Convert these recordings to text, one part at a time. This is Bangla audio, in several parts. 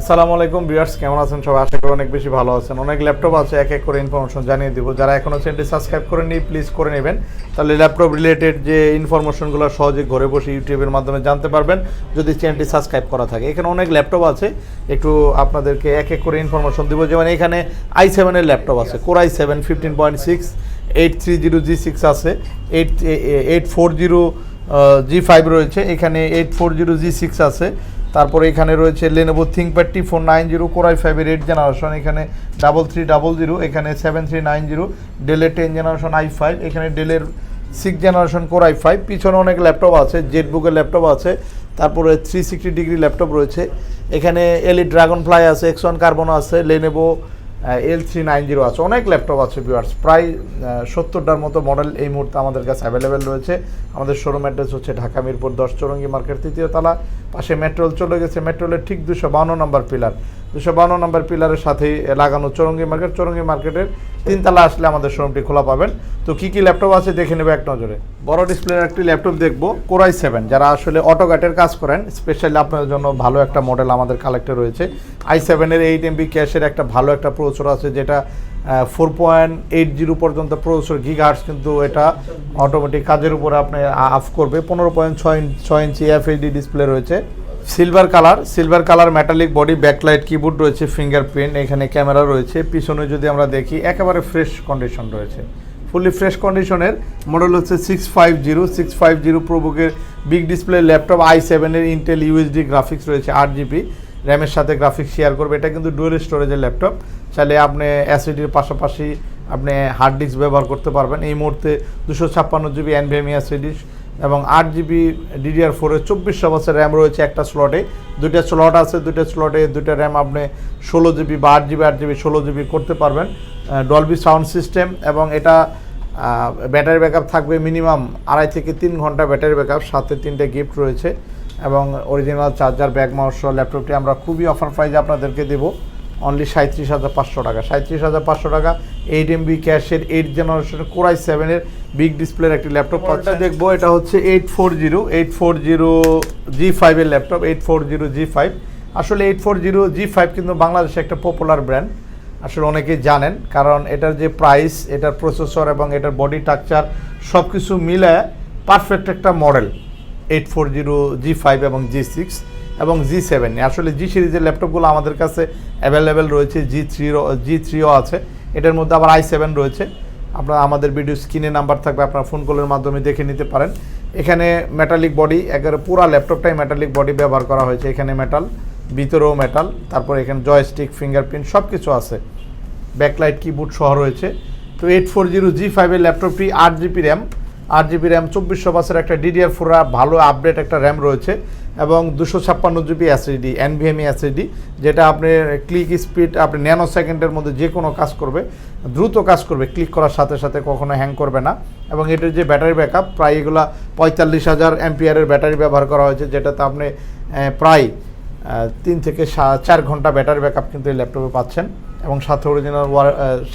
আসসালামু আলাইকুম ভিউয়ার্স, কেমন আছেন সবাই? আশা করি অনেক বেশি ভালো আছেন। অনেক ল্যাপটপ আছে, এক এক করে ইনফরমেশন জানিয়ে দিব। যারা এখনও চ্যানেলটি সাবস্ক্রাইব করেননি প্লিজ করে নেবেন। তাহলে ল্যাপটপ রিলেটেড যে ইনফরমেশনগুলো সহজে ঘরে বসে ইউটিউবের মাধ্যমে জানতে পারবেন, যদি চ্যানেলটি সাবস্ক্রাইব করা থাকে। এখানে অনেক ল্যাপটপ আছে, একটু আপনাদেরকে এক এক করে ইনফরমেশন দিব। যেমন এখানে আই সেভেনের ল্যাপটপ আছে core I seven fifteen point six eight three zero G six আছে eight eight four zero G five রয়েছে। এখানে eight four zero G six আছে তারপরে এখানে রয়েছে Lenovo ThinkPad T four nine zero core i ফাইভের এইট জেনারেশন এখানে ডাবল থ্রি ডাবল জিরো এখানে সেভেন থ্রি নাইন জিরো ডেলের টেন জেনারেশন আই ফাইভ এখানে ডেলের six generation core I five পিছনে অনেক ল্যাপটপ আছে জেট বুকের ল্যাপটপ আছে, তারপরে থ্রি সিক্সটি ডিগ্রি ল্যাপটপ রয়েছে, এখানে এলি ড্রাগন ফ্লাই আছে এক্সন কার্বন আছে Lenovo L three nine zero আছে, অনেক ল্যাপটপ আছে ভিউয়ার্স প্রায় সত্তরটার মতো মডেল এই মুহূর্তে আমাদের কাছে অ্যাভেলেবেল রয়েছে। আমাদের শোরুম অ্যাড্রেস হচ্ছে ঢাকা মিরপুর দশ চৌরঙ্গি মার্কেট তৃতীয় তলা, পাশে মেট্রোল চলে গেছে। মেট্রোলের ঠিক দুশো বাউন্ন নম্বর পিলার দুশো বান্ন নম্বর পিলারের সাথেই লাগানো চৌরঙ্গি মার্কেট। চৌরঙ্গি মার্কেটের তিনতলা আসলে আমাদের শোরুমটি খোলা পাবেন। তো কী কী ল্যাপটপ আছে দেখে নেবে এক নজরে। বড় ডিসপ্লের একটি ল্যাপটপ দেখব, কোরাই সেভেন, যারা আসলে অটোগ্যাটের কাজ করেন, স্পেশালি আপনাদের জন্য ভালো একটা মডেল আমাদের কালেক্টে রয়েছে। আই সেভেনের এইট এমবি ক্যাশের একটা ভালো একটা প্রসেসর আছে, যেটা ফোর পয়েন্ট এইট জিরো পর্যন্ত প্রসেসর গিগার্স কিন্তু এটা অটোমেটিক কাজের উপরে আপনি আফ করবে। পনেরো পয়েন্ট ছয় ছয় ইঞ্চি এফএইচডি ডিসপ্লে রয়েছে। Silver colour silver colour metallic body backlight keyboard রয়েছে ফিঙ্গারপ্রিন্ট এখানে ক্যামেরা রয়েছে। পিছনে যদি আমরা দেখি, একেবারে ফ্রেশ কন্ডিশন রয়েছে। ফুলি ফ্রেশ কন্ডিশনের মডেল হচ্ছে six five zero six five zero প্রোবুকের big display laptop I সেভেনের ইন্টেল ইউএসডি গ্রাফিক্স রয়েছে আট জিবি র্যামের সাথে গ্রাফিক্স শেয়ার করবে। এটা কিন্তু ডুয়েল স্টোরেজের ল্যাপটপ চাইলে আপনি অ্যাসিডির পাশাপাশি আপনি হার্ড ডিস্ক ব্যবহার করতে পারবেন। এই মুহূর্তে দুশো ছাপ্পান্ন জিবি এনভিএমই অ্যাসিডি এবং আট জিবি ডিডিআর ফোরের চব্বিশশো বছর র্যাম রয়েছে একটা স্লটে দুইটা স্লট আছে, দুইটা স্লটে দুইটা র্যাম আপনি ষোলো জিবি বা আট জিবি আট জিবি, ষোলো জিবি করতে পারবেন। ডলবি সাউন্ড সিস্টেম এবং এটা ব্যাটারি ব্যাকআপ থাকবে মিনিমাম আড়াই থেকে তিন ঘণ্টা ব্যাটারি ব্যাকআপ সাথে তিনটে গিফট রয়েছে। এবং অরিজিনাল চার্জার ব্যাগ মাউস ল্যাপটপটি আমরা খুবই অফার প্রাইজে আপনাদেরকে দেবো। অনলি সাঁত্রিশ হাজার পাঁচশো টাকা। সাঁত্রিশ হাজার পাঁচশো টাকা এইট এমবি ক্যাশের এইট জেনারেশনের কোরাই সেভেনের বিগ ডিসপ্লের একটি ল্যাপটপ পাচ্ছেন দেখব এটা হচ্ছে eight four zero eight four zero G ফাইভের laptop eight four zero G five আসলে eight four zero G five কিন্তু বাংলাদেশে একটা পপুলার ব্র্যান্ড আসলে অনেকেই জানেন। কারণ এটার যে প্রাইস এটার প্রসেসর এবং এটার বডি স্ট্রাকচার সব কিছু মিলে পারফেক্ট একটা model eight four zero G five এবং জি সিক্স এবং জি সেভেন আসলে জি সিরিজের ল্যাপটপগুলো আমাদের কাছে অ্যাভেলেবেল রয়েছে জি থ্রিরও জি থ্রিও আছে। এটার মধ্যে আবার আই সেভেন রয়েছে। আপনারা আমাদের ভিডিও স্ক্রিনে নাম্বার থাকবে, আপনারা ফোন কলের মাধ্যমে দেখে নিতে পারেন। এখানে মেটালিক বডি একেবারে পুরো ল্যাপটপটাই মেটালিক বডি ব্যবহার করা হয়েছে। এখানে মেটাল ভিতরেও মেটাল তারপর এখানে জয়স্টিক ফিঙ্গারপ্রিন্ট সব কিছু আছে। ব্যাকলাইট কিবোর্ড সহ রয়েছে। তো এইট ফোর জিরো জি ফাইভের ল্যাপটপটি আট জিবি র্যাম আট জিবি র্যাম চব্বিশশো বাসের একটা ডিডিআর ফোর ভালো আপডেট একটা র্যাম রয়েছে। এবং দুশো ছাপ্পান্ন জিবি এসএসডি এনভিএমই এসএসডি যেটা আপনি ক্লিক স্পিড আপনি ন্যানো সেকেন্ডের মধ্যে যে কোনো কাজ করবে, দ্রুত কাজ করবে ক্লিক করার সাথে সাথে কখনো হ্যাং করবে না। এবং এটার যে ব্যাটারি ব্যাকআপ প্রায় এগুলো পঁয়তাল্লিশ হাজার এমপিআরের ব্যাটারি ব্যবহার করা হয়েছে, যেটাতে আপনি প্রায় তিন থেকে চার ঘণ্টা ব্যাটারি ব্যাকআপ কিন্তু এই ল্যাপটপে পাচ্ছেন। এবং সাথে অরিজিনাল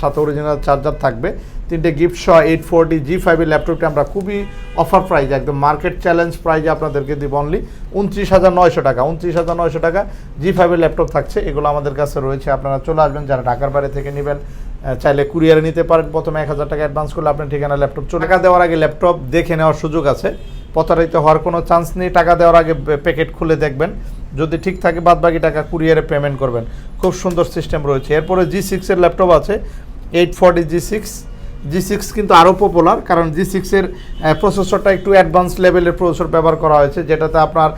সাথে অরিজিনাল চার্জার থাকবে। তিনটে গিফট সহ এইট ফোরটি জি ফাইভের ল্যাপটপটি আমরা খুবই অফার প্রাইজ একদম মার্কেট চ্যালেঞ্জ প্রাইজে আপনাদেরকে দিব অনলি উনত্রিশ হাজার নয়শো টাকা, উনত্রিশ হাজার নয়শো টাকা জি ফাইভের ল্যাপটপ থাকছে, এগুলো আমাদের কাছে রয়েছে, আপনারা চলে আসবেন, যারা ঢাকার বাইরে থেকে নেবেন চাইলে কুরিয়ারে নিতে পারেন, প্রথমে এক হাজার টাকা অ্যাডভান্স করলে আপনার ঠিকানা ল্যাপটপ চলে। টাকা দেওয়ার আগে ল্যাপটপ দেখে নেওয়ার সুযোগ আছে, প্রতারিত হওয়ার কোনো চান্স নেই, টাকা দেওয়ার আগে প্যাকেট খুলে দেখবেন। যদি ঠিক থাকে বাদ বাকি টাকা কুরিয়ারে পেমেন্ট করবেন। খুব সুন্দর সিস্টেম রয়েছে। এরপরে জি সিক্সের ল্যাপটপ আছে eight forty G six G six কিন্তু আরও পপুলার কারণ জি সিক্সের প্রসেসরটা একটু অ্যাডভান্স লেভেলের প্রসেসর ব্যবহার করা হয়েছে, যেটাতে আপনার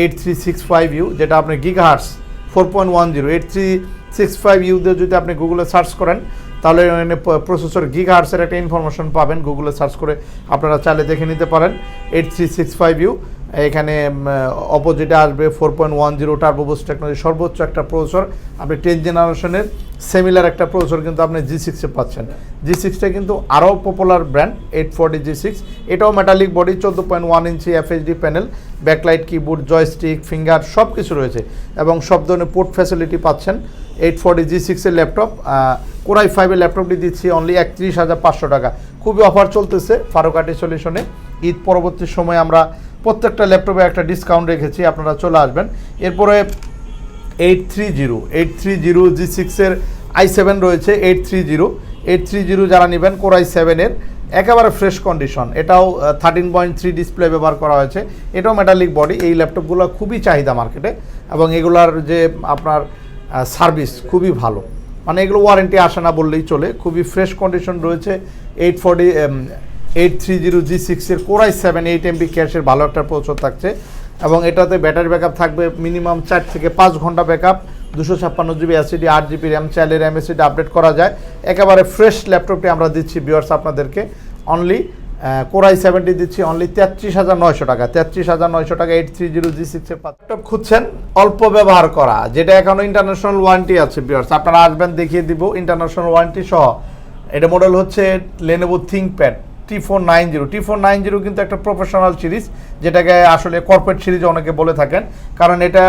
eight three six five U যেটা আপনি gigahertz four point one zero eight three six five U দিয়ে যদি আপনি গুগলে সার্চ করেন, তাহলে প্রসেসর গিগাহার্সের একটা ইনফরমেশন পাবেন। গুগলে সার্চ করে আপনারা চাইলে দেখে নিতে পারেন eight three six five U এখানে অপোজিটে আসবে four point one zero turbo boost technology সর্বোচ্চ একটা প্রসেসর আপনি টেন জেনারেশনের সেমিলার একটা প্রসেসর কিন্তু আপনি জি সিক্সে পাচ্ছেন। জি সিক্সটা কিন্তু আরও popular brand eight forty G six এটাও মেটালিক বডি চোদ্দ পয়েন্ট one inch FHD panel backlight keyboard joystick finger সব কিছু রয়েছে। এবং সব ধরনের পোর্ট ফ্যাসিলিটি পাচ্ছেন। এইট ফোরটি জি সিক্সের ল্যাপটপ কোরাই ফাইভের ল্যাপটপটি দিচ্ছি অনলি একত্রিশ হাজার পাঁচশো টাকা। খুবই অফার চলতেছে ফারুকাটি সলিউশনে ঈদ পরবর্তী সময় আমরা প্রত্যেকটা ল্যাপটপে একটা ডিসকাউন্ট রেখেছি, আপনারা চলে আসবেন। এরপরে eight three zero eight three zero G সিক্সের আই সেভেন রয়েছে eight three zero eight three zero যারা নেবেন কোরাই সেভেনের একেবারে ফ্রেশ কন্ডিশন এটাও থার্টিন পয়েন্ট থ্রি ডিসপ্লে ব্যবহার করা হয়েছে। এটাও মেটালিক বডি এই ল্যাপটপগুলো খুবই চাহিদা মার্কেটে এবং এগুলার যে আপনার সার্ভিস খুবই ভালো। মানে এগুলো ওয়ারেন্টি আসে না বললেই চলে, খুবই ফ্রেশ কন্ডিশন রয়েছে eight forty eight three zero G সিক্সের কোরাই সেভেন এইট এমবি ক্যাশের ভালো একটা প্রচুর থাকছে। এবং এটাতে ব্যাটারি ব্যাকআপ থাকবে মিনিমাম চার থেকে পাঁচ ঘণ্টা ব্যাকআপ দুশো ছাপ্পান্ন জিবি এসিডি আট জিবি র্যাম চাইলে র্যাম এসিডি আপডেট করা যায়। একেবারে ফ্রেশ ল্যাপটপটি আমরা দিচ্ছি বিয়ার্স আপনাদেরকে অনলি কোরাই সেভেন্টি দিচ্ছি অনলি তেত্রিশ হাজার নয়শো টাকা। তেত্রিশ হাজার নয়শো টাকা এইট থ্রি জিরো জি সিক্সের ল্যাপটপ খুঁজছেন, অল্প ব্যবহার করা। যেটা এখনও ইন্টারন্যাশনাল ওয়ারেন্টি আছে বিয়ার্স আপনারা আসবেন, দেখিয়ে দিব ইন্টারন্যাশনাল ওয়ারেন্টি সহ। এটা মডেল হচ্ছে Lenovo ThinkPad T four nine zero T four nine zero কিন্তু একটা প্রফেশনাল সিরিজ যেটাকে আসলে কর্পোরেট সিরিজ অনেকে বলে থাকেন। কারণ এটা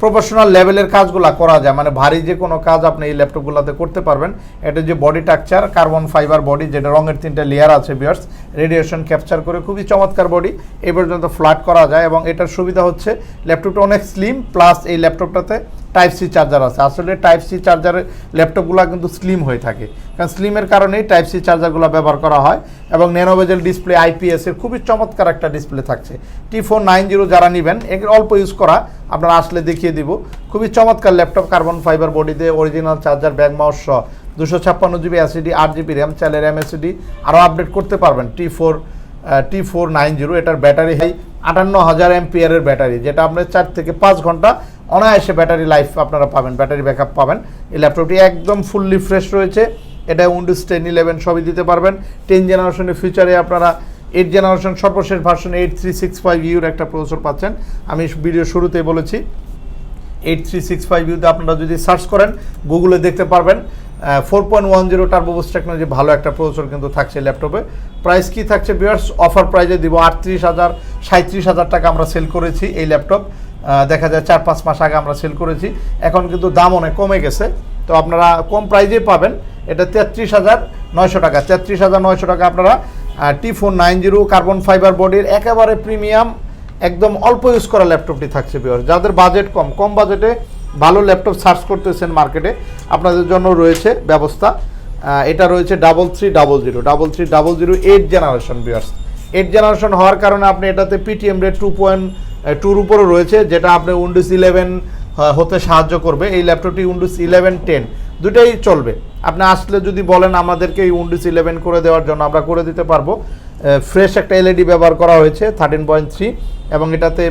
প্রফেশনাল লেভেলের কাজগুলো করা যায়। মানে ভারী যে কোনো কাজ আপনি এই ল্যাপটপগুলোতে করতে পারবেন। এটা যে body texture carbon fibre body যেটা রঙের তিনটা লেয়ার আছে বিয়ার্স রেডিয়েশন ক্যাপচার করে খুবই চমৎকার বডি এই পর্যন্ত ফ্ল্যাট করা যায় এবং এটার সুবিধা হচ্ছে ল্যাপটপটা অনেক স্লিম প্লাস এই ল্যাপটপটাতে টাইপ সি চার্জার আছে। আসলে টাইপ সি চার্জারের ল্যাপটপগুলো কিন্তু স্লিম হয়ে থাকে। কারণ স্লিমের কারণেই টাইপ সি চার্জারগুলো ব্যবহার করা হয় এবং ন্যানোভেজেল ডিসপ্লে আইপিএস এর খুবই চমৎকার একটা ডিসপ্লে থাকছে। টি ফোর নাইন জিরো যারা নেবেন এগুলো অল্প ইউজ করা, আপনারা আসলে দেখিয়ে দিব। খুবই চমৎকার ল্যাপটপ কার্বন ফাইবার বডিতে অরিজিনাল চার্জার ব্যাগ মাউস দুশো ছাপ্পান্ন জিবি এসিডি আট জিবি র্যাম চাইলে র্যাম এসিডি আরও আপডেট করতে পারবেন। T four T four nine zero এটার ব্যাটারি হাই আটান্ন হাজার এমপিয়ারের ব্যাটারি যেটা আপনার চার থেকে পাঁচ ঘণ্টা অনায়াসে ব্যাটারি লাইফ আপনারা পাবেন, ব্যাটারি ব্যাকআপ পাবেন। এই ল্যাপটপটি একদম ফুললি ফ্রেশ রয়েছে। এটা উইন্ডোজ টেন ইলেভেন সবই দিতে পারবেন। টেন জেনারেশনের ফিউচারে আপনারা এইট জেনারেশন, সর্বশেষ version eight three six five your একটা প্রসেসর পাচ্ছেন। আমি ভিডিও শুরুতেই বলেছি, এইট থ্রি সিক্স ফাইভ ইউতে আপনারা যদি সার্চ করেন, গুগলে দেখতে পারবেন। Four point one zero turbo boost technology ভালো একটা প্রসেসর কিন্তু থাকছে ল্যাপটপে। প্রাইস কি থাকছে বিয়ার্স অফার প্রাইজে দিব আটত্রিশ হাজার সাঁত্রিশ হাজার টাকা আমরা সেল করেছি এই ল্যাপটপ। দেখা যায় চার পাঁচ মাস আগে আমরা সেল করেছি। এখন কিন্তু দাম অনেক কমে গেছে। তো আপনারা কম প্রাইজেই পাবেন। এটা তেত্রিশ হাজার নয়শো টাকা। তেত্রিশ হাজার নয়শো টাকা আপনারা T four nine zero carbon fibre বডির একেবারে প্রিমিয়াম একদম অল্প ইউজ করা ল্যাপটপটি থাকছে বিয়ার যাদের বাজেট কম কম বাজেটে ভালো ল্যাপটপ সার্চ করতেছেন মার্কেটে আপনাদের জন্য রয়েছে ব্যবস্থা। এটা রয়েছে double three double zero double three double zero eight generation বিয়ার্স এইট জেনারেশন হওয়ার কারণে আপনি এটাতে পিটিএম রেট টু পয়েন্ট টুর উপরে রয়েছে, যেটা আপনি উইন্ডোজ ইলেভেন হতে সাহায্য করবে। এই ল্যাপটপটি উইন্ডোজ ইলেভেন টেন দুটাই চলবে। আপনি আসলে যদি বলেন আমাদেরকে এই উইন্ডোজ ইলেভেন করে দেওয়ার জন্য, আমরা করে দিতে পারব। ফ্রেশ একটা এলইডি ব্যবহার করা হয়েছে থার্টিন পয়েন্ট থ্রি এবং এটাতে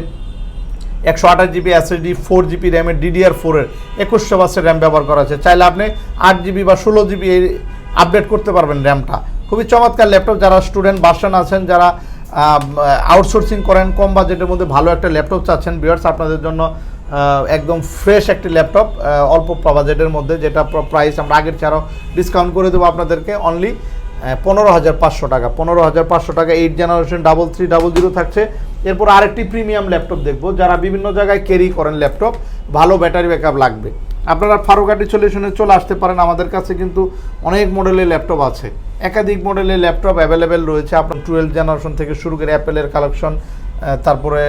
একশো আঠাশ জিবি এসএসডি ফোর জিবি র্যামের ডিডিআর ফোরের একুশশো বাসের র্যাম ব্যবহার করা আছে চাইলে আপনি আট জিবি বা ষোলো জিবি আপডেট করতে পারবেন র্যামটা খুবই চমৎকার ল্যাপটপ, যারা স্টুডেন্ট ভার্সন আছেন, যারা আউটসোর্সিং করেন, কম বাজেটের মধ্যে ভালো একটা ল্যাপটপ চাচ্ছেন বিয়ার্স আপনাদের জন্য একদম ফ্রেশ একটি ল্যাপটপ অল্প বাজেটের মধ্যে, যেটা প্রাইস আমরা আগের আরও ডিসকাউন্ট করে দেবো আপনাদেরকে অনলি পনেরো হাজার পাঁচশো টাকা। পনেরো হাজার পাঁচশো টাকা eight generation double three double zero থাকছে। এরপর আরেকটি প্রিমিয়াম ল্যাপটপ দেখব, যারা বিভিন্ন জায়গায় ক্যারি করেন ল্যাপটপ ভালো ব্যাটারি ব্যাকআপ লাগবে। আপনারা ফারুকাটি সলিউশনে চলে আসতে পারেন আমাদের কাছে, কিন্তু অনেক মডেলের ল্যাপটপ আছে। একাধিক মডেলের ল্যাপটপ অ্যাভেলেবেল রয়েছে। আপনার টুয়েলভ জেনারেশন থেকে শুরু করে অ্যাপেলের কালেকশন তারপরে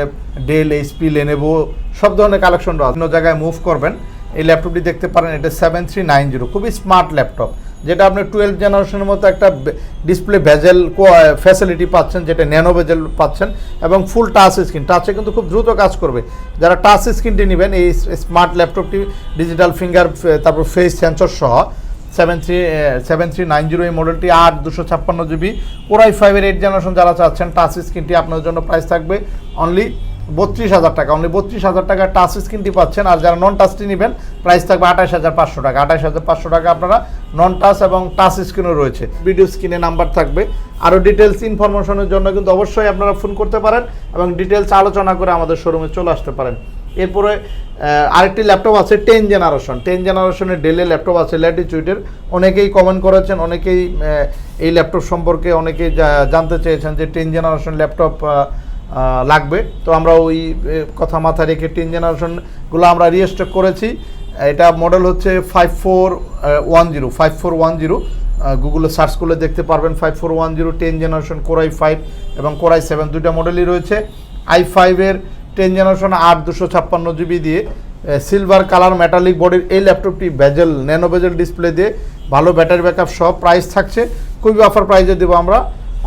ডেল এইচপি লেনেভো সব ধরনের কালেকশন রয়েছে। অন্য জায়গায় মুভ করবেন। এই ল্যাপটপটি দেখতে পারেন, এটা সেভেন থ্রি নাইন জিরো খুবই স্মার্ট ল্যাপটপ যেটা আপনি টুয়েলভ জেনারেশনের মতো একটা ডিসপ্লে ভেজেল ফ্যাসিলিটি পাচ্ছেন, যেটা ন্যানো ভেজেল পাচ্ছেন, এবং ফুল টাচ স্ক্রিন টাচে কিন্তু খুব দ্রুত কাজ করবে। যারা টাচ স্ক্রিনটি নেবেন, এই স্মার্ট ল্যাপটপটি ডিজিটাল ফিঙ্গার তারপর ফেস সেন্সর সহ seven three seven three nine zero এই মডেলটি আট দুশো ছাপ্পান্ন জিবি কোরাই ফাইভের এইট জেনারেশন যারা চাচ্ছেন টাচ স্ক্রিনটি আপনার জন্য প্রাইস থাকবে অনলি বত্রিশ হাজার টাকা। অনলি বত্রিশ হাজার টাকা টাচ স্ক্রিনটি পাচ্ছেন। আর যারা নন টাচটি নেবেন প্রাইস থাকবে আঠাশ হাজার পাঁচশো টাকা। আঠাশ হাজার পাঁচশো টাকা আপনারা নন টাচ এবং টাচ স্ক্রিনও রয়েছে। ভিডিও স্ক্রিনে নাম্বার থাকবে। আরও ডিটেলস ইনফরমেশনের জন্য কিন্তু অবশ্যই আপনারা ফোন করতে পারেন এবং ডিটেলস আলোচনা করে আমাদের শোরুমে চলে আসতে পারেন। এরপরে আরেকটি ল্যাপটপ আছে টেন জেনারেশন টেন জেনারেশনের ডেলে ল্যাপটপ আছে ল্যাটিচিউডের অনেকেই কমেন্ট করেছেন, অনেকেই এই ল্যাপটপ সম্পর্কে অনেকেই জানতে চেয়েছেন যে টেন জেনারেশন ল্যাপটপ লাগবে। তো আমরা ওই কথা মাথায় রেখে টেন জেনারেশনগুলো আমরা রিস্টক করেছি। এটা মডেল হচ্ছে five four one zero five four one zero গুগলে সার্চ করলে দেখতে পারবেন five four one zero ten generation core i five এবং কোরাই সেভেন দুইটা মডেলই রয়েছে। আই ফাইভের টেন জেনারেশন আট দুশো ছাপ্পান্ন জিবি দিয়ে সিলভার কালার মেটালিক বডির এই ল্যাপটপটি বেজেল ন্যানো বেজেল ডিসপ্লে দিয়ে, ভালো ব্যাটারি ব্যাকআপ সব প্রাইস থাকছে। খুবই অফার প্রাইসে দেবো আমরা।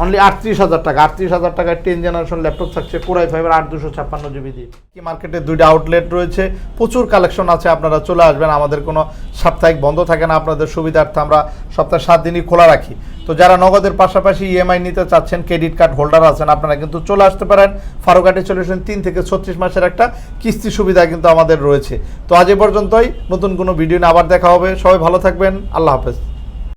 অনলি আটত্রিশ হাজার টাকা। আটত্রিশ হাজার টাকায় টেন জেনারেশন ল্যাপটপ থাকছে কোরাই ফাইভের আট দুশো ছাপ্পান্ন জিবি দিয়ে। কি মার্কেটে দুইটা আউটলেট রয়েছে। প্রচুর কালেকশন আছে, আপনারা চলে আসবেন। আমাদের কোনো সাপ্তাহিক বন্ধ থাকে না, আপনাদের সুবিধার্থে আমরা সপ্তাহে সাত দিনই খোলা রাখি। তো যারা নগদের পাশাপাশি ইএমআই নিতে চাচ্ছেন ক্রেডিট কার্ড হোল্ডার আছেন, আপনারা কিন্তু চলে আসতে পারেন। ফারুকাটি সলিউশন তিন থেকে ছত্রিশ মাসের একটা কিস্তি সুবিধা কিন্তু আমাদের রয়েছে। তো আজ এ পর্যন্তই। নতুন কোনো ভিডিও নিয়ে আবার দেখা হবে। সবাই ভালো থাকবেন। আল্লাহ হাফেজ।